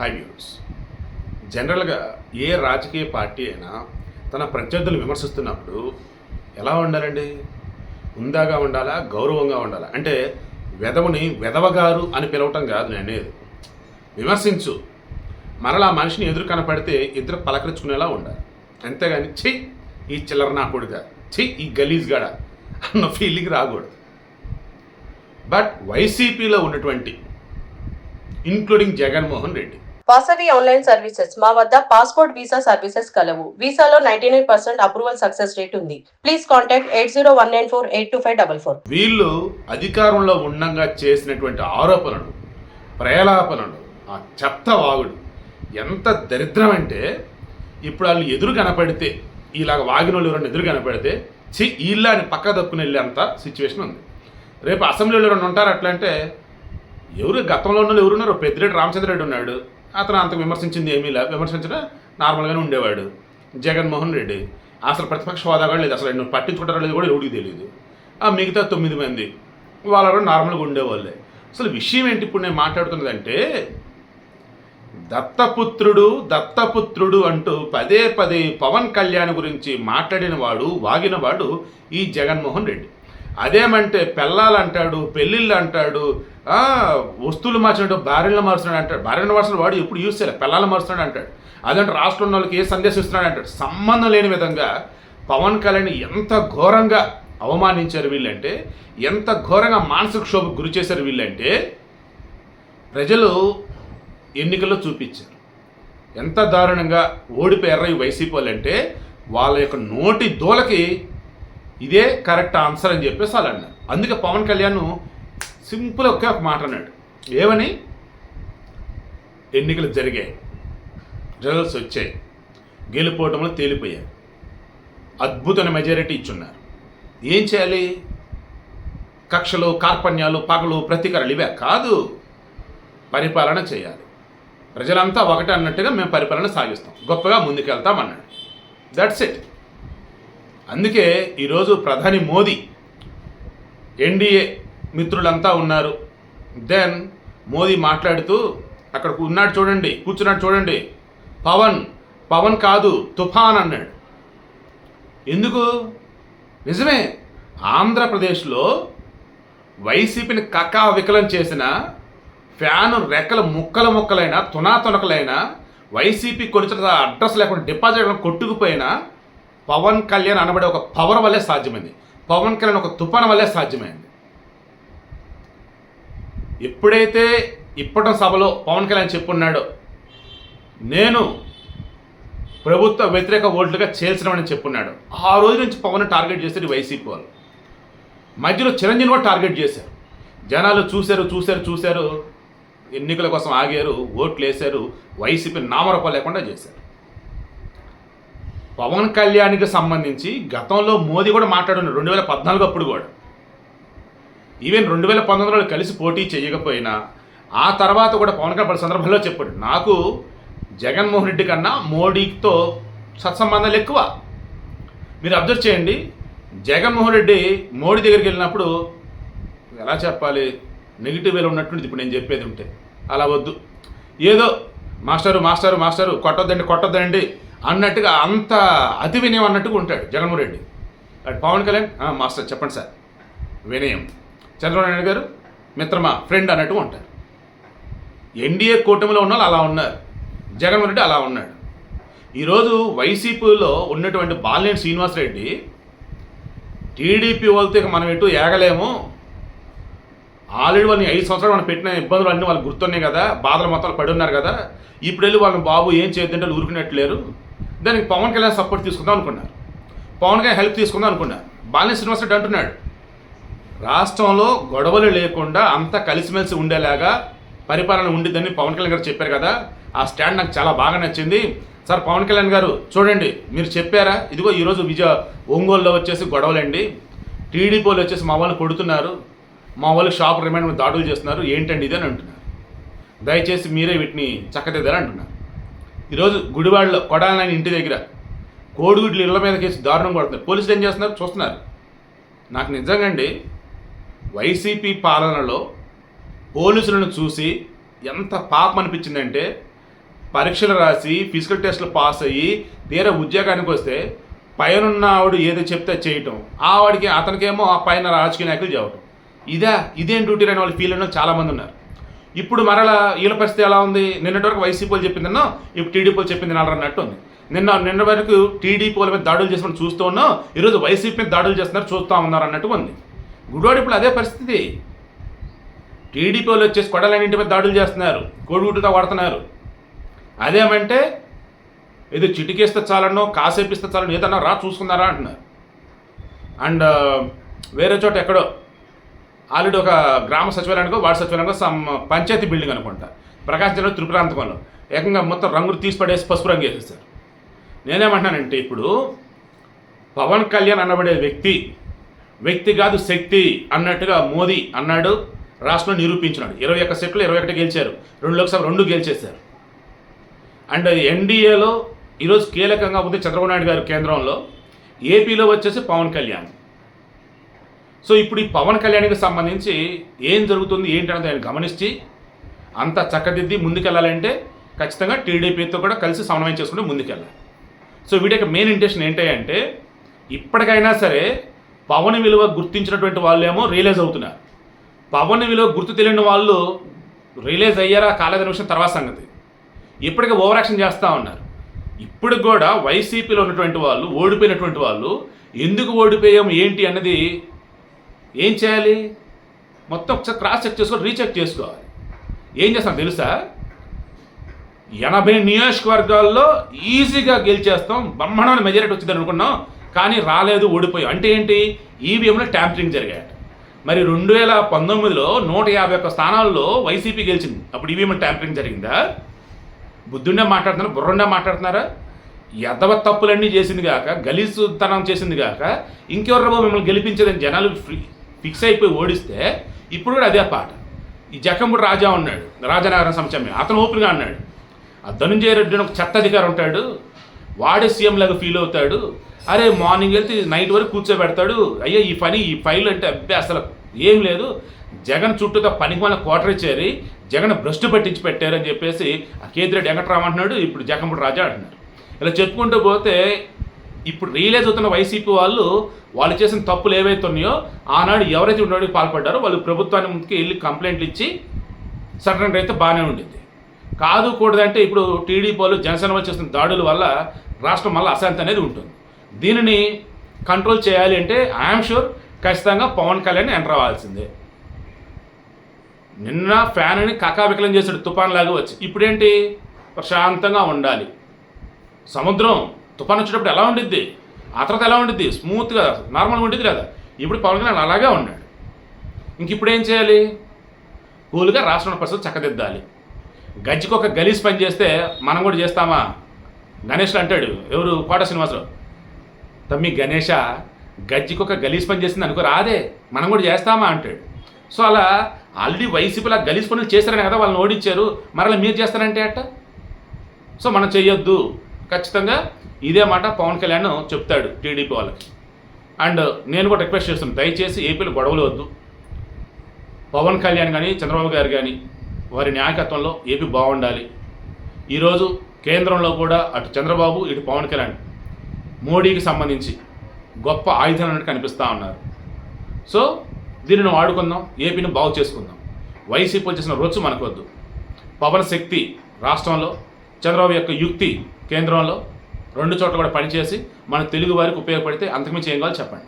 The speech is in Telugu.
హై వ్యూర్స్ జనరల్గా ఏ రాజకీయ పార్టీ అయినా తన ప్రత్యర్థులు విమర్శిస్తున్నప్పుడు ఎలా ఉండాలండి? ఉందాగా ఉండాలా? గౌరవంగా ఉండాలా? అంటే వెధవని వెధవగారు అని పిలవటం కాదు నేనేది విమర్శించు. మరలా మనిషిని ఎదురు కనపడితే ఇద్దరు పలకరించుకునేలా ఉండాలి. అంతేగాని ఛీ ఈ చిల్లర నా కొడుక. ఛీ ఈ గలీజ్గాడ అన్న ఫీలింగ్ రాకూడదు. బట్ వైసీపీలో ఉన్నటువంటి including Jaganmohan Reddy Vasavi online services. మా వద్ద పాస్పోర్ట్ వీసా సర్వీసెస్ కలవు. వీసాలో ninety nine percent approval success rate ఉంది. Please contact eight zero one nine four eight two five double four. వీళ్ళు అధికారంలో ఉండంగా చేసినటువంటి ఆరోపణలు ప్రేలాపనలు ఆ చెత్త వాగుడు ఎంత దరిద్రం అంటే ఇప్పుడు వాళ్ళు ఎదురు కనపడితే ఇలాగ వాగిన వాళ్ళు ఎవరైనా ఎదురు కనపడితే చి వీళ్ళని పక్క తప్పుకుని వెళ్ళేంత సిచ్యువేషన్ ఉంది. రేపు అసెంబ్లీలో ఎవరైనా ఉంటారు అట్లా అంటే ఎవరు గతంలో ఉన్న వాళ్ళు ఎవరున్నారు? పెద్దిరెడ్డి రామచంద్రరెడ్డి ఉన్నాడు. అతను అంత విమర్శించింది ఏమీ లేదు విమర్శించిన నార్మల్గానే ఉండేవాడు. జగన్మోహన్ రెడ్డి. అసలు ప్రతిపక్ష హోదా కూడా లేదు. అసలు నువ్వు పట్టించుకుంటారో లేదు కూడా ఎవరికి తెలియదు ఆ మిగతా తొమ్మిది మంది వాళ్ళు కూడా నార్మల్గా ఉండేవాళ్ళే. అసలు విషయం ఏంటి ఇప్పుడు నేను మాట్లాడుతున్నదంటే దత్తపుత్రుడు దత్తపుత్రుడు అంటూ పదే పదే పవన్ కళ్యాణ్ గురించి మాట్లాడిన వాడు ఈ జగన్మోహన్ రెడ్డి. అదేమంటే పెళ్ళాలు అంటాడు పెళ్ళిళ్ళు అంటాడు వస్తువులు మార్చినట్టు భార్యలు మారుస్తున్నాడు అంటాడు. భార్యను మార్చిన వాడు ఎప్పుడు యూస్ చేయలేదు పెళ్ళాలు మారుస్తున్నాడు అంటాడు. అదంటే రాష్ట్రంలో వాళ్ళకి ఏ సందేశం ఇస్తున్నాడు అంటాడు. సంబంధం లేని విధంగా పవన్ కళ్యాణ్ ఎంత ఘోరంగా అవమానించారు వీళ్ళంటే ఎంత ఘోరంగా మానసిక క్షోభకు గురి చేశారు వీళ్ళంటే ప్రజలు ఎన్నికల్లో చూపించారు. ఎంత దారుణంగా ఓడిపోయారు ఈ వైసీపీ వాళ్ళంటే వాళ్ళ యొక్క నోటి దూలకి ఇదే కరెక్ట్ ఆన్సర్ అని చెప్పేసి వాళ్ళు అన్నారు. అందుకే పవన్ కళ్యాణ్ సింపుల్ ఒకే ఒక మాట అన్నాడు. ఏమని? ఎన్నికలు జరిగాయి. రిజల్ట్స్ వచ్చాయి. గెలిపోవటంలో తేలిపోయాయి అద్భుతమైన మెజారిటీ ఇచ్చున్నారు. ఏం చేయాలి? కక్షలు కార్పణ్యాలు పగలు ప్రతీకారాలు ఇవే కాదు. పరిపాలన చేయాలి. ప్రజలంతా ఒకటే అన్నట్టుగా మేము పరిపాలన సాగిస్తాం. గొప్పగా ముందుకెళ్తాం అన్నాడు దట్స్ ఇట్ అందుకే ఈరోజు ప్రధాని మోదీ ఎన్డీఏ మిత్రులంతా ఉన్నారు. దెన్ మోదీ మాట్లాడుతూ అక్కడ ఉన్నాడు చూడండి కూర్చున్నాడు చూడండి. పవన్ పవన్ కాదు తుఫాన్ అన్నాడు. ఎందుకు? నిజమే ఆంధ్రప్రదేశ్లో వైసీపీని కక్కా వికలం చేసిన ఫ్యాను రెక్కల ముక్కల ముక్కలైన తునాతునకలైన వైసీపీ కొలిచిన అడ్రస్ లేకుండా డిపాజిట్ కొట్టుకుపోయినా పవన్ కళ్యాణ్ అనబడే ఒక పవర్ వల్లే సాధ్యమైంది. పవన్ కళ్యాణ్ ఒక తుఫాన్ వల్లే సాధ్యమైంది. ఎప్పుడైతే ఇప్పటి సభలో పవన్ కళ్యాణ్ చెప్పున్నాడో నేను ప్రభుత్వ వ్యతిరేక ఓట్లుగా చేల్చడమని చెప్పున్నాడు. ఆ రోజు నుంచి పవన్ టార్గెట్ చేశారు వైసీపీ వాళ్ళు. మధ్యలో చిరంజీవి కూడా టార్గెట్ చేశారు. జనాలు చూశారు చూశారు చూశారు. ఎన్నికల కోసం ఆగారు ఓట్లు వేశారు. వైసీపీ నామరూపం లేకుండా చేశారు. పవన్ కళ్యాణ్కి సంబంధించి గతంలో మోదీ కూడా మాట్లాడున్నారు రెండు వేల పద్నాలుగు అప్పుడు కూడా. ఈవెన్ రెండు వేల పంతొమ్మిదిలో కలిసి పోటీ చేయకపోయినా ఆ తర్వాత కూడా పవన్ కళ్యాణ్ పలు సందర్భంలో చెప్పాడు. నాకు జగన్మోహన్ రెడ్డి కన్నా మోడీతో సత్సంబంధాలు ఎక్కువ. మీరు అబ్జర్వ్ చేయండి. జగన్మోహన్ రెడ్డి మోడీ దగ్గరికి వెళ్ళినప్పుడు ఎలా చెప్పాలి? నెగిటివ్ వేలో ఉన్నట్టుండి ఇప్పుడు నేను చెప్పేది ఉంటే. అలా వద్దు. ఏదో మాస్టరు మాస్టరు మాస్టరు కొట్టొద్దండి కొట్టొద్దండి. అన్నట్టుగా అంత అతి వినయం అన్నట్టుగా ఉంటాడు జగన్మోహన్ రెడ్డి. అటు పవన్ కళ్యాణ్ మాస్టర్ చెప్పండి సార్. వినయం. చంద్రబాబు నాయుడు గారు మిత్రమా ఫ్రెండ్ అన్నట్టుగా ఉంటారు. ఎన్డీఏ కూటమిలో ఉన్న వాళ్ళు అలా ఉన్నారు. జగన్మోహన్ రెడ్డి అలా ఉన్నాడు. ఈరోజు వైసీపీలో ఉన్నటువంటి బాలినేని శ్రీనివాసరెడ్డి టీడీపీ వాళ్ళతో ఇక మనం ఎటు ఏగలేము. ఆల్రెడీ వాళ్ళని ఐదు సంవత్సరాలు మనం పెట్టిన ఇబ్బందులు అన్నీ వాళ్ళు గుర్తున్నాయి కదా. బాధలు మొత్తం పడి ఉన్నారు కదా. ఇప్పుడు వెళ్ళి వాళ్ళని బాబు ఏం చేద్దంటే వాళ్ళు ఊరుకున్నట్లేరు దానికి పవన్ కళ్యాణ్ సపోర్ట్ తీసుకుందాం అనుకున్నారు. పవన్ కళ్యాణ్ హెల్ప్ తీసుకుందాం అనుకున్నారు. బాలినేని శ్రీనివాసరెడ్డి అంటున్నాడు. రాష్ట్రంలో గొడవలు లేకుండా అంతా కలిసిమెలిసి ఉండేలాగా పరిపాలన ఉండిద్దని పవన్ కళ్యాణ్ గారు చెప్పారు కదా. ఆ స్టాండ్ నాకు చాలా బాగా నచ్చింది. సార్ పవన్ కళ్యాణ్ గారు చూడండి మీరు చెప్పారా? ఇదిగో ఈరోజు విజయ ఒంగోలులో వచ్చేసి గొడవలండి. టీడీపీ వచ్చేసి మా వాళ్ళు కొడుతున్నారు. మా వాళ్ళు షాప్ రిమైండ్ దాడులు చేస్తున్నారు. ఏంటండి ఇది అని అంటున్నారు. దయచేసి మీరే వీటిని చక్కదిద్దారని అంటున్నారు. ఈరోజు గుడివాడలో కొడాలని ఇంటి దగ్గర కోడిగుడ్లు ఇళ్ళ మీద కేసు దారుణం కొడుతున్నారు పోలీసులు ఏం చేస్తున్నారు? చూస్తున్నారు. నాకు నిజంగా అండి వైసీపీ పాలనలో పోలీసులను చూసి ఎంత పాపం అనిపించిందంటే పరీక్షలు రాసి ఫిజికల్ టెస్ట్లు పాస్ అయ్యి తీరా ఉద్యోగానికి వస్తే పైన ఆవిడ ఏదో చెప్తే చేయటం ఆవిడకి అతనికేమో ఆ పైన రాజకీయ నాయకులు చెప్పటం. ఇదా ఇదేం డ్యూటీ అని వాళ్ళు ఫీల్ అయిన చాలామంది ఉన్నారు. ఇప్పుడు మరలా వీళ్ళ పరిస్థితి ఎలా ఉంది? నిన్నటి వరకు వైసీపీ వాళ్ళు చెప్పిందన్నో ఇప్పుడు టీడీపీ వాళ్ళు చెప్పింది నాలుగు అన్నట్టు ఉంది. నిన్న నిన్న వరకు టీడీపీ వాళ్ళ మీద దాడులు చేసిన చూస్తూ ఉన్నాం. ఈరోజు వైసీపీ మీద దాడులు చేస్తున్నారు చూస్తూ ఉన్నారు అన్నట్టు ఉంది. గుడివాడు ఇప్పుడు అదే పరిస్థితి. టీడీపీ వాళ్ళు వచ్చేసి కొడాలని ఇంటి మీద దాడులు చేస్తున్నారు కోడిగుడ్డుతో కొడుతున్నారు. అదేమంటే ఏదో చిటికేస్తే చాలనో కాసేపిస్తే చాలనో ఏదన్నా రా చూసుకున్నారా అంటున్నారు. అండ్ వేరే చోట ఎక్కడో ఆల్రెడీ ఒక గ్రామ సచివాలయానికో వార్డు సచివాలయానికో సమ్ పంచాయతీ బిల్డింగ్ అనుకుంటా. ప్రకాశం జిల్లా త్రిపురాంతకంలో ఏకంగా మొత్తం రంగులు తీసి పడేసి పసుపు రంగు వేసేసారు నేనేమంటున్నానంటే ఇప్పుడు పవన్ కళ్యాణ్ అనబడే వ్యక్తి వ్యక్తి కాదు శక్తి అన్నట్టుగా మోదీ అన్నాడు రాష్ట్రంలో నిరూపించినాడు. ఇరవై ఒక్క సెట్లు ఇరవై ఒకటి గెలిచారు. రెండు లోక్సభ రెండు గెలిచేశారు. అండ్ ఎన్డీఏలో ఈరోజు కీలకంగా ఉంది చంద్రబాబు నాయుడు గారు కేంద్రంలో ఏపీలో వచ్చేసి పవన్ కళ్యాణ్. సో ఇప్పుడు ఈ పవన్ కళ్యాణ్కి సంబంధించి ఏం జరుగుతుంది ఏంటి అనేది ఆయన గమనించి అంత చక్కదిద్ది ముందుకెళ్ళాలంటే ఖచ్చితంగా టీడీపీతో కూడా కలిసి సమన్వయం చేసుకుంటే ముందుకెళ్ళాలి. సో వీటి యొక్క మెయిన్ ఇంటెన్షన్ ఏంటంటే ఇప్పటికైనా సరే పవన్ విలువ గుర్తించినటువంటి వాళ్ళేమో రియలైజ్ అవుతున్నారు. పవన్ విలువ గుర్తు తెలియని వాళ్ళు రియలైజ్ అయ్యారా కాలేదని విషయం తర్వాత సంగతి. ఇప్పటికే ఓవర్ యాక్షన్ చేస్తూ ఉన్నారు. ఇప్పుడు కూడా వైసీపీలో ఉన్నటువంటి వాళ్ళు ఓడిపోయినటువంటి వాళ్ళు ఎందుకు ఓడిపోయాము ఏంటి అన్నది ఏం చేయాలి? మొత్తం ఒకసారి క్రాస్ చెక్ చేసుకోవాలి రీచెక్ చేసుకోవాలి. ఏం చేస్తాం తెలుసా? ఎనభై నియోజకవర్గాల్లో ఈజీగా గెలిచేస్తాం బ్రహ్మాండమైన మెజారిటీ వచ్చిందని అనుకున్నాం కానీ రాలేదు ఓడిపోయాం. అంటే ఏంటి? ఈవీఎంలో ట్యాంపరింగ్ జరిగాయి మరి రెండు వేల పంతొమ్మిదిలో నూట యాభై ఒక్క స్థానాల్లో వైసీపీ గెలిచింది. అప్పుడు ఈవీఎం ట్యాంపరింగ్ జరిగిందా? బుద్ధుండే మాట్లాడుతున్నారు? బుర్రుండే మాట్లాడుతున్నారా? ఎదవ తప్పులన్నీ చేసింది కాక గలీసుతనం చేసింది కాక ఇంకెవరు మిమ్మల్ని గెలిపించేదని జనాలు ఫ్రీ- ఫిక్స్ అయిపోయి ఓడిస్తే ఇప్పుడు కూడా అదే పాట. ఈ జకంబుడు రాజా ఉన్నాడు. రాజనగరం సంచమ్యం అతను ఓపెన్గా అన్నాడు. ఆ ధనుంజయ రెడ్డి ఒక చెత్త అధికారి ఉంటాడు. వాడే సీఎం లాగా ఫీల్ అవుతాడు. అరే మార్నింగ్ వెళ్తే నైట్ వరకు కూర్చోబెడతాడు. అయ్యా ఈ పని ఈ ఫైల్ అంటే అబ్బే అసలు ఏం లేదు. జగన్ చుట్టూతో పనికి మన క్వార్టర్ చేరి జగన్ భ్రష్టు పట్టించి పెట్టారని చెప్పేసి ఆ కేతిరెడ్డి వెంకట్రామ్ అంటున్నాడు. ఇప్పుడు జగన్మూడి రాజా అంటున్నాడు. ఇలా చెప్పుకుంటూ పోతే ఇప్పుడు రియలైజ్ అవుతున్న వైసీపీ వాళ్ళు వాళ్ళు చేసిన తప్పులు ఏవైతే ఉన్నాయో ఆనాడు ఎవరైతే ఉండడానికి పాల్పడ్డారో వాళ్ళు ప్రభుత్వాన్ని ముందుకు వెళ్ళి కంప్లైంట్లు ఇచ్చి సరెండర్ అయితే బాగానే ఉండింది. కాదు కూడదంటే ఇప్పుడు టీడీపీ వాళ్ళు జనసేన వాళ్ళు చేస్తున్న దాడుల వల్ల రాష్ట్రం మళ్ళీ అశాంతి అనేది ఉంటుంది. దీనిని కంట్రోల్ చేయాలి అంటే ఐఎమ్ షూర్ ఖచ్చితంగా పవన్ కళ్యాణ్ ఎంటర్ అవ్వాల్సిందే నిన్న ఫ్యాన్ని కకావికలం చేసాడు తుఫాన్ లాగా వచ్చి. ఇప్పుడేంటి? ప్రశాంతంగా ఉండాలి. సముద్రం తుఫాన్ వచ్చేటప్పుడు ఎలా ఉండిద్ది? ఆ తర్వాత ఎలా ఉండిద్ది? స్మూత్గా నార్మల్గా ఉండిద్ది కదా ఇప్పుడు పవన్ కళ్యాణ్ అలాగే ఉన్నాడు. ఇంక ఇప్పుడు ఏం చేయాలి? కూల్గా రాష్ట్రంలో పరిస్థితి చక్కదిద్దాలి. గజ్జికి ఒక గలీజ్ పని చేస్తే మనం కూడా చేస్తామా? గణేష్లు అంటాడు. ఎవరు? కోట శ్రీనివాసరావు. తమ్మి గణేష గజ్జికి ఒక గలీజ్ పని చేసింది అనుకో రాదే. మనం కూడా చేస్తామా? అంటాడు. సో అలా ఆల్రెడీ వైసీపీలో గలీజ్ పనులు చేశారని కదా వాళ్ళని ఓడించారు. మరలా మీరు చేస్తారంటే అట్ట సో మనం చెయ్యొద్దు. ఖచ్చితంగా ఇదే మాట పవన్ కళ్యాణ్ చెప్తాడు టీడీపీ వాళ్ళకి. అండ్ నేను కూడా రిక్వెస్ట్ చేస్తున్నాను దయచేసి ఏపీలో గొడవలు వద్దు. పవన్ కళ్యాణ్ కానీ చంద్రబాబు గారు కానీ వారి నాయకత్వంలో ఏపీ బాగుండాలి. ఈరోజు కేంద్రంలో కూడా అటు చంద్రబాబు ఇటు పవన్ కళ్యాణ్ మోడీకి సంబంధించి గొప్ప ఆయుధాలు అన్నట్టు కనిపిస్తూ ఉన్నారు. సో దీనిని వాడుకుందాం ఏపీని బాగు చేసుకుందాం. వైసీపీ వచ్చేసిన రొచ్చు మనకొద్దు పవన్ శక్తి రాష్ట్రంలో చంద్రబాబు యొక్క యుక్తి కేంద్రంలో రెండు చోట్ల కూడా పనిచేసి మన తెలుగు వారికి ఉపయోగపడితే అంతకుమించి ఏం కావాలో చెప్పండి.